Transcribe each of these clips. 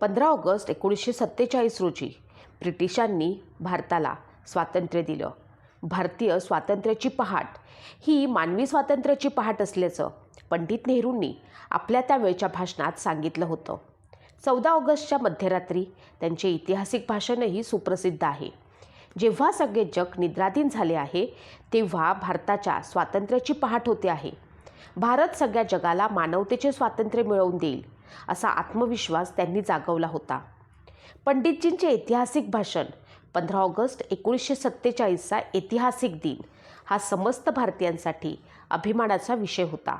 पंधरा ऑगस्ट एकोणीसशे सत्तेचाळीस रोजी ब्रिटिशांनी भारताला स्वातंत्र्य दिलं. भारतीय स्वातंत्र्याची पहाट ही मानवी स्वातंत्र्याची पहाट असल्याचं पंडित नेहरूंनी आपल्या त्यावेळच्या भाषणात सांगितलं होतं. चौदा ऑगस्टच्या मध्यरात्री त्यांचे ऐतिहासिक भाषणही सुप्रसिद्ध आहे. जेव्हा सगळे जग निद्राधीन झाले आहे तेव्हा भारताच्या स्वातंत्र्याची पहाट होते आहे. भारत सगळ्या जगाला मानवतेचे स्वातंत्र्य मिळवून देईल. असा आत्मविश्वास त्यांनी जागवला होता. पंडितजींचे ऐतिहासिक भाषण पंधरा ऑगस्ट एकोणीसशे सत्तेचाळीसचा ऐतिहासिक दिन हा समस्त भारतीयांसाठी अभिमानाचा विषय होता.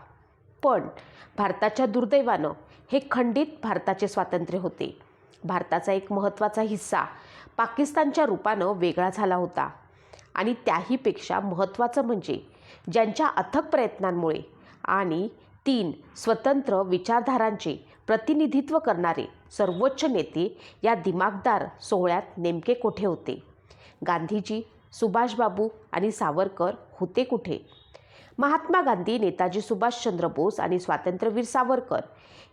पण भारताच्या दुर्दैवानं हे खंडित भारताचे स्वातंत्र्य होते. भारताचा एक महत्त्वाचा हिस्सा पाकिस्तानच्या रूपानं वेगळा झाला होता. आणि त्याहीपेक्षा महत्त्वाचं म्हणजे ज्यांच्या अथक प्रयत्नांमुळे आणि तीन स्वतंत्र विचारधारांचे प्रतिनिधित्व करणारे सर्वोच्च नेते या दिमागदार सोहळ्यात नेमके कुठे होते? गांधीजी सुभाषबाबू आणि सावरकर होते कुठे? महात्मा गांधी नेताजी सुभाषचंद्र बोस आणि स्वातंत्र्यवीर सावरकर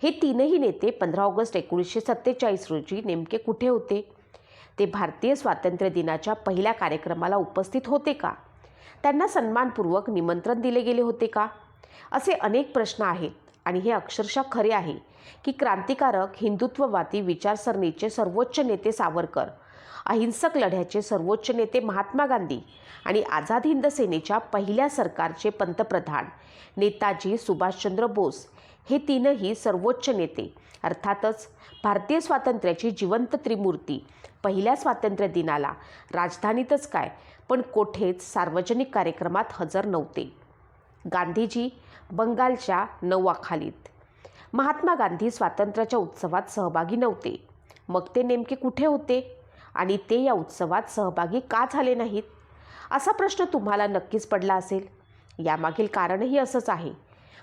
हे तीनही नेते पंधरा ऑगस्ट एकोणीसशे सत्तेचाळीस रोजी नेमके कुठे होते? ते भारतीय स्वातंत्र्य दिनाच्या पहिल्या कार्यक्रमाला उपस्थित होते का? त्यांना सन्मानपूर्वक निमंत्रण दिले गेले होते का? असे अनेक प्रश्न आहेत आणि हे अक्षरशः खरे आहे की क्रांतिकारक हिंदुत्ववादी विचारसरणीचे सर्वोच्च नेते सावरकर अहिंसक लढ्याचे सर्वोच्च नेते महात्मा गांधी आणि आझाद हिंद सेनेच्या पहिल्या सरकारचे पंतप्रधान नेताजी सुभाषचंद्र बोस हे तीनही सर्वोच्च नेते. अर्थातच भारतीय स्वातंत्र्याची जिवंत त्रिमूर्ती पहिल्या स्वातंत्र्य दिनाला राजधानीतच काय पण कोठेच सार्वजनिक कार्यक्रमात हजर नव्हते. गांधीजी बंगालच्या नौवाखालीत. महात्मा गांधी स्वातंत्र्याच्या उत्सवात सहभागी नव्हते. मग ते नेमके कुठे होते? आणि ते या उत्सवात सहभागी का झाले नाहीत? असा प्रश्न तुम्हाला नक्कीच पडला असेल. यामागील कारणही असंच आहे.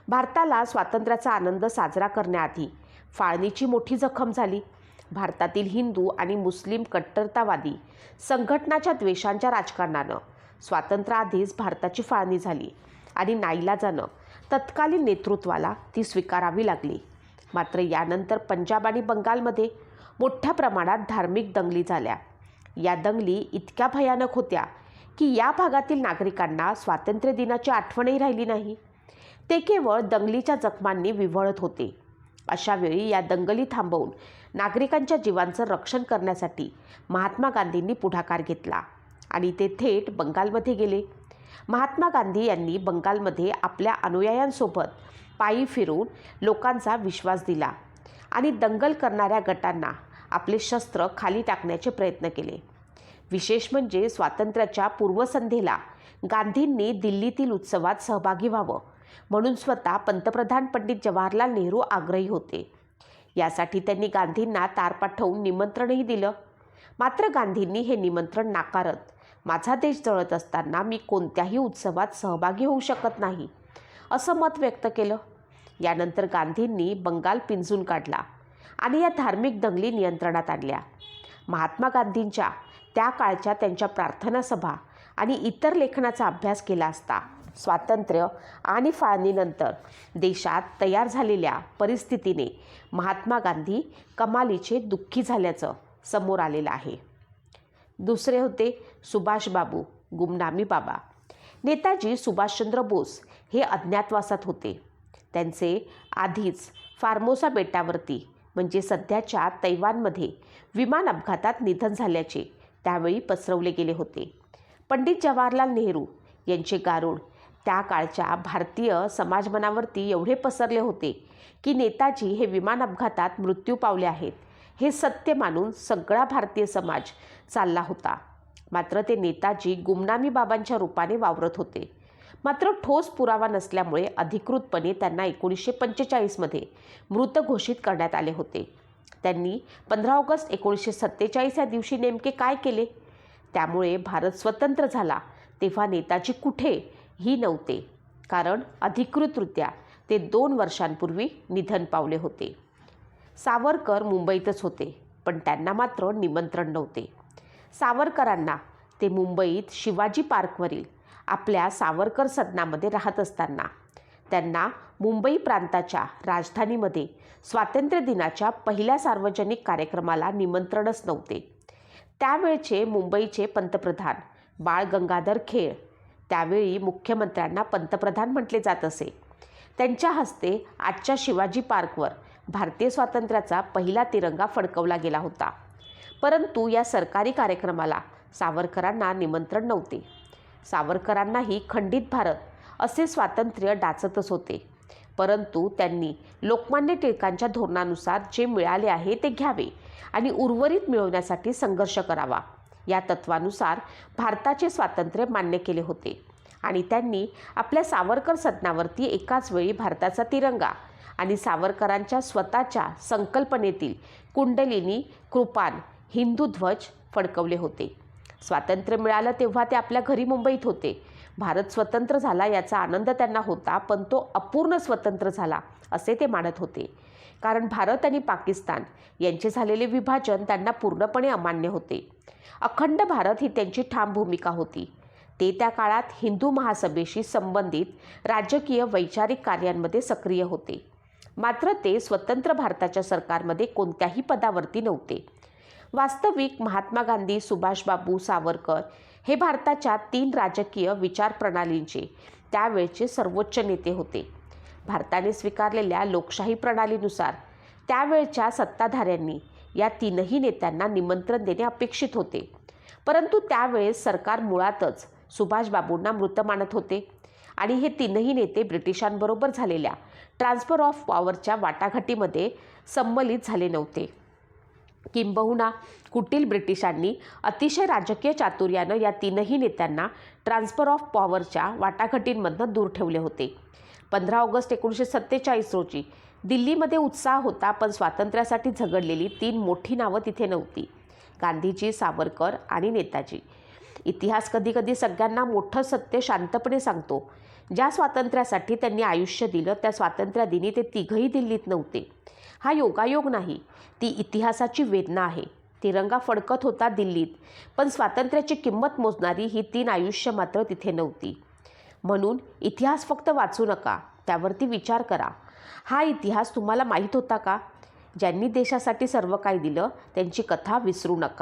भारताला स्वातंत्र्याचा आनंद साजरा करण्याआधी फाळणीची मोठी जखम झाली. भारतातील हिंदू आणि मुस्लिम कट्टरतावादी संघटनाच्या द्वेषांच्या राजकारणानं स्वातंत्र्याआधीच भारताची फाळणी झाली. आणि नाईलाजानं तत्कालीन नेतृत्वाला ती स्वीकारावी लागली. मात्र यानंतर पंजाब आणि बंगालमध्ये मोठ्या प्रमाणात धार्मिक दंगली झाल्या. या दंगली इतक्या भयानक होत्या की या भागातील नागरिकांना स्वातंत्र्य दिनाची आठवणही राहिली नाही. ते केवळ दंगलीच्या जखमांनी विव्हळत होते. अशावेळी या दंगली थांबवून नागरिकांच्या जीवांचं रक्षण करण्यासाठी महात्मा गांधींनी पुढाकार घेतला आणि ते थेट बंगालमध्ये गेले. महात्मा गांधी यांनी बंगालमध्ये आपल्या अनुयायांसोबत पायी फिरून लोकांचा विश्वास दिला आणि दंगल करणाऱ्या गटांना आपले शस्त्र खाली टाकण्याचे प्रयत्न केले. विशेष म्हणजे स्वातंत्र्याच्या पूर्वसंध्येला गांधींनी दिल्लीतील उत्सवात सहभागी व्हावं म्हणून स्वतः पंतप्रधान पंडित जवाहरलाल नेहरू आग्रही होते. यासाठी त्यांनी गांधींना तार पाठवून निमंत्रणही दिलं. मात्र गांधींनी हे निमंत्रण नाकारत माझा देश जळत असताना मी कोणत्याही उत्सवात सहभागी होऊ शकत नाही असं मत व्यक्त केलं. यानंतर गांधींनी बंगाल पिंजून काढला आणि या धार्मिक दंगली नियंत्रणात आणल्या. महात्मा गांधींच्या त्या काळच्या त्यांच्या प्रार्थना सभा आणि इतर लेखनाचा अभ्यास केला असता स्वातंत्र्य आणि फाळणीनंतर देशात तयार झालेल्या परिस्थितीने महात्मा गांधी कमालीचे दुःखी झाल्याचं समोर आलेलं आहे. दुसरे होते सुभाषबाबू गुमनामी बाबा. नेताजी सुभाषचंद्र बोस हे अज्ञातवासात होते. त्यांचे आधीच फार्मोसा बेटावरती म्हणजे सध्याच्या तैवानमध्ये विमान अपघातात निधन झाल्याचे त्यावेळी पसरवले गेले होते. पंडित जवाहरलाल नेहरू यांचे गारुड त्या काळच्या भारतीय समाजमनावरती एवढे पसरले होते की नेताजी हे विमान अपघातात मृत्यू पावले आहेत. हे सत्य मानून सगळा भारतीय समाज चालला होता. मात्र ते नेताजी गुमनामी बाबांच्या रूपाने वावरत होते. मात्र ठोस पुरावा नसल्यामुळे अधिकृतपणे त्यांना एकोणीसशे पंचेचाळीसमध्ये मृत घोषित करण्यात आले होते. त्यांनी पंधरा ऑगस्ट एकोणीसशे सत्तेचाळीस या दिवशी नेमके काय केले? त्यामुळे भारत स्वतंत्र झाला तेव्हा नेताजी कुठे ही नव्हते. कारण अधिकृतरित्या ते दोन वर्षांपूर्वी निधन पावले होते. सावरकर मुंबईतच होते पण त्यांना मात्र निमंत्रण नव्हते. सावरकरांना ते मुंबईत शिवाजी पार्कवरील आपल्या सावरकर सदनामध्ये राहत असताना त्यांना मुंबई प्रांताच्या राजधानीमध्ये स्वातंत्र्य दिनाच्या पहिल्या सार्वजनिक कार्यक्रमाला निमंत्रणच नव्हते. त्यावेळचे मुंबईचे पंतप्रधान बाळ गंगाधर खेळ त्यावेळी मुख्यमंत्र्यांना पंतप्रधान म्हटले जात असे. त्यांच्या हस्ते आजच्या शिवाजी पार्कवर भारतीय स्वातंत्र्याचा पहिला तिरंगा फडकवला गेला होता. परंतु या सरकारी कार्यक्रमाला सावरकरांना निमंत्रण नव्हते. सावरकरांनाही खंडित भारत असे स्वातंत्र्य डाचतच होते. परंतु त्यांनी लोकमान्य टिळकांच्या धोरणानुसार जे मिळाले आहे ते घ्यावे आणि उर्वरित मिळवण्यासाठी संघर्ष करावा. या तत्वानुसार भारताचे स्वातंत्र्य मान्य केले होते आणि त्यांनी आपल्या सावरकर सदनावरती एकाच वेळी भारताचा तिरंगा आणि सावरकरांच्या स्वतःच्या संकल्पनेतील कुंडलिनी कृपान हिंदू ध्वज फडकवले होते. स्वातंत्र्य मिळालं तेव्हा ते आपल्या घरी मुंबईत होते. भारत स्वतंत्र झाला याचा आनंद त्यांना होता पण तो अपूर्ण स्वतंत्र झाला असे ते मानत होते. कारण भारत आणि पाकिस्तान यांचे झालेले विभाजन त्यांना पूर्णपणे अमान्य होते. अखंड भारत ही त्यांची ठाम भूमिका होती. ते त्या काळात हिंदू महासभेशी संबंधित राजकीय वैचारिक कार्यांमध्ये सक्रिय होते. मात्र ते स्वतंत्र भारताच्या सरकारमध्ये कोणत्याही पदावरती नव्हते. वास्तविक महात्मा गांधी सुभाषबाबू सावरकर हे भारताच्या तीन राजकीय विचारप्रणालींचे त्यावेळचे सर्वोच्च नेते होते. भारताने स्वीकारलेल्या लोकशाही प्रणालीनुसार त्यावेळच्या सत्ताधाऱ्यांनी या तीनही नेत्यांना निमंत्रण देणे अपेक्षित होते. परंतु त्यावेळेस सरकार मुळातच सुभाषबाबूंना मृत मानत होते. आणि हे तीनही नेते ब्रिटिशांबरोबर झालेल्या ट्रान्सफर ऑफ पॉवरच्या वाटाघाटीमध्ये संमलित झाले नव्हते. किंबहुना कुटील ब्रिटिशांनी अतिशय राजकीय चातुर्यानं या तीनही नेत्यांना ट्रान्सफर ऑफ पॉवरच्या वाटाघाटींमधनं दूर ठेवले होते. पंधरा ऑगस्ट एकोणीसशे सत्तेचाळीस रोजी दिल्लीमध्ये उत्साह होता पण स्वातंत्र्यासाठी झगडलेली तीन मोठी नावं तिथे नव्हती. गांधीजी सावरकर आणि नेताजी. इतिहास कधीकधी सगळ्यांना मोठं सत्य शांतपणे सांगतो. ज्या स्वातंत्र्यासाठी त्यांनी आयुष्य दिलं त्या स्वातंत्र्यादिनी ते तिघही दिल्लीत नव्हते. हा योगायोग नाही ती इतिहासाची वेदना आहे. तिरंगा फडकत होता दिल्लीत पण स्वातंत्र्याची किंमत मोजणारी ही तीन आयुष्य मात्र तिथे नव्हती. म्हणून इतिहास फक्त वाचू नका त्यावरती विचार करा. हा इतिहास तुम्हाला माहीत होता का? ज्यांनी देशासाठी सर्व काही दिलं त्यांची कथा विसरू नका.